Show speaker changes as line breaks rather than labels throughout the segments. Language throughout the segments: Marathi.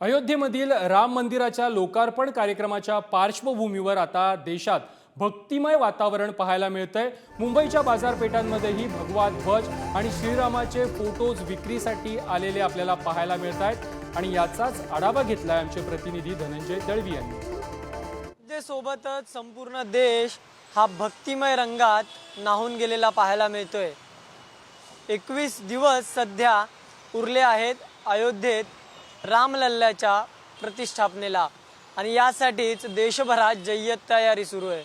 अयोध्येमधील राम मंदिराच्या लोकार्पण कार्यक्रमाच्या पार्श्वभूमीवर आता देशात भक्तिमय वातावरण पाहायला मिळतंय. मुंबईच्या बाजारपेठांमध्येही भगवा ध्वज आणि श्रीरामाचे फोटोज विक्रीसाठी आलेले आपल्याला पाहायला मिळत आहेत आणि याचाच आढावा घेतलाय आमचे प्रतिनिधी धनंजय दळवी यांनी.
सोबतच संपूर्ण देश हा भक्तिमय रंगात नाहून गेलेला पाहायला मिळतोय. एकवीस दिवस सध्या उरले आहेत अयोध्येत रामलल्ल्याच्या प्रतिष्ठापनेला. आणि यासाठीच देशभरात जय्यत तयारी सुरू आहे.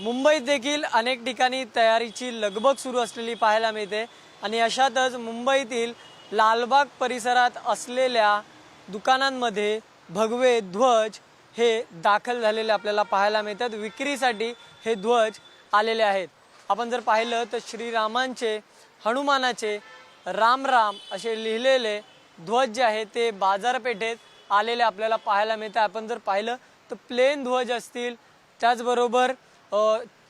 मुंबईत देखील अनेक ठिकाणी तयारीची लगबग सुरू असलेली पाहायला मिळते. आणि अशातच मुंबईतील लालबाग परिसरात असलेल्या दुकानांमध्ये भगवे ध्वज हे दाखल झालेले आपल्याला पाहायला मिळतात. विक्रीसाठी हे ध्वज आलेले आहेत. आपण जर पाहिलं तर श्रीरामांचे हनुमानाचे राम राम असे लिहिलेले ध्वज जे आहे ते बाजारपेठेत आलेले आपल्याला पाहायला मिळते. आपण जर पाहिलं तर प्लेन ध्वज असतील. त्याचबरोबर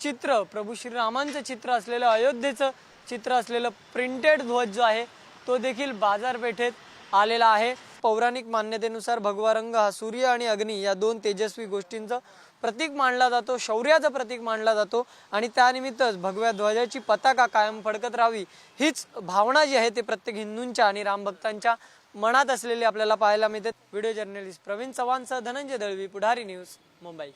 चित्र प्रभू श्रीरामांचं चित्र असलेलं अयोध्येचं चित्र असलेलं प्रिंटेड ध्वज जो आहे तो देखील बाजारपेठेत आलेला आहे. पौराणिक मान्यतेनुसार भगवा रंग हा सूर्य आणि अग्नी या दोन तेजस्वी गोष्टींचं प्रतीक मानला जातो शौर्याचं प्रतीक मानला जातो आणि त्यानिमित्तच भगव्या ध्वजाची पताका कायम फडकत राहावी हीच भावना जी आहे ते प्रत्येक हिंदूंच्या आणि रामभक्तांच्या मनात असलेली आपल्याला पाहायला मिळते. व्हिडिओ जर्नलिस्ट प्रवीण चव्हाणसह धनंजय दळवी पुढारी न्यूज मुंबई.